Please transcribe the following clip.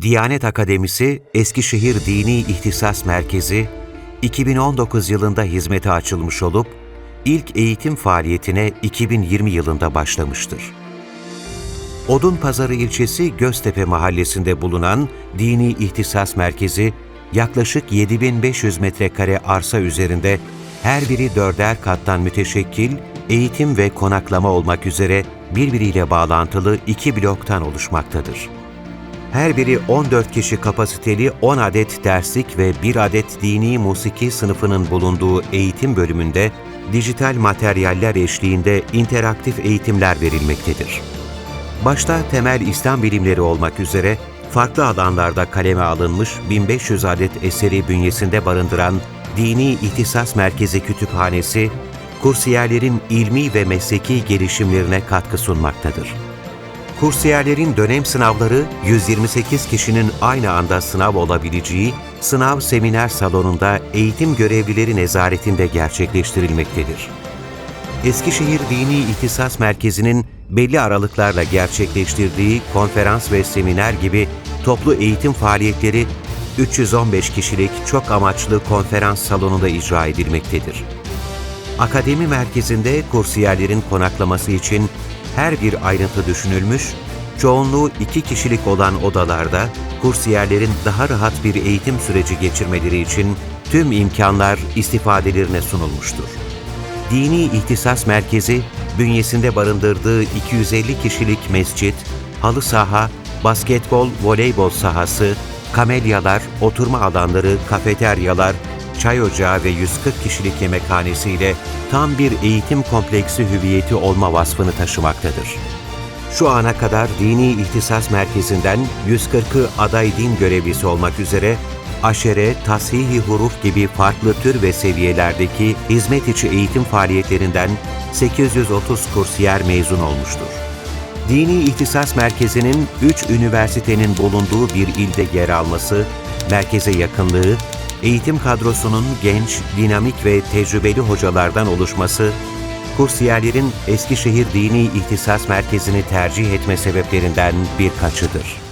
Diyanet Akademisi Eskişehir Dini İhtisas Merkezi 2019 yılında hizmete açılmış olup ilk eğitim faaliyetine 2020 yılında başlamıştır. Odunpazarı ilçesi Göztepe mahallesinde bulunan Dini İhtisas Merkezi yaklaşık 7500 metrekare arsa üzerinde her biri dörder kattan müteşekkil eğitim ve konaklama olmak üzere birbiriyle bağlantılı iki bloktan oluşmaktadır. Her biri 14 kişi kapasiteli 10 adet derslik ve 1 adet dini musiki sınıfının bulunduğu eğitim bölümünde dijital materyaller eşliğinde interaktif eğitimler verilmektedir. Başta temel İslam bilimleri olmak üzere farklı alanlarda kaleme alınmış 1500 adet eseri bünyesinde barındıran Dini İhtisas Merkezi Kütüphanesi, kursiyerlerin ilmi ve mesleki gelişimlerine katkı sunmaktadır. Kursiyerlerin dönem sınavları 128 kişinin aynı anda sınav olabileceği sınav seminer salonunda eğitim görevlileri nezaretinde gerçekleştirilmektedir. Eskişehir Dini İhtisas Merkezi'nin belli aralıklarla gerçekleştirdiği konferans ve seminer gibi toplu eğitim faaliyetleri 315 kişilik çok amaçlı konferans salonunda icra edilmektedir. Akademi merkezinde kursiyerlerin konaklaması için her bir ayrıntı düşünülmüş, çoğunluğu iki kişilik olan odalarda kursiyerlerin daha rahat bir eğitim süreci geçirmeleri için tüm imkanlar istifadelerine sunulmuştur. Dini İhtisas Merkezi, bünyesinde barındırdığı 250 kişilik mescit, halı saha, basketbol, voleybol sahası, kamelyalar, oturma alanları, kafeteryalar, çay ocağı ve 140 kişilik yemekhanesiyle tam bir eğitim kompleksi hüviyeti olma vasfını taşımaktadır. Şu ana kadar Dini İhtisas Merkezi'nden 140'ı aday din görevlisi olmak üzere aşere, tashihi huruf gibi farklı tür ve seviyelerdeki hizmet içi eğitim faaliyetlerinden 830 kursiyer mezun olmuştur. Dini İhtisas Merkezi'nin 3 üniversitenin bulunduğu bir ilde yer alması, merkeze yakınlığı, eğitim kadrosunun genç, dinamik ve tecrübeli hocalardan oluşması, kursiyerlerin Eskişehir Dini İhtisas Merkezi'ni tercih etme sebeplerinden birkaçıdır.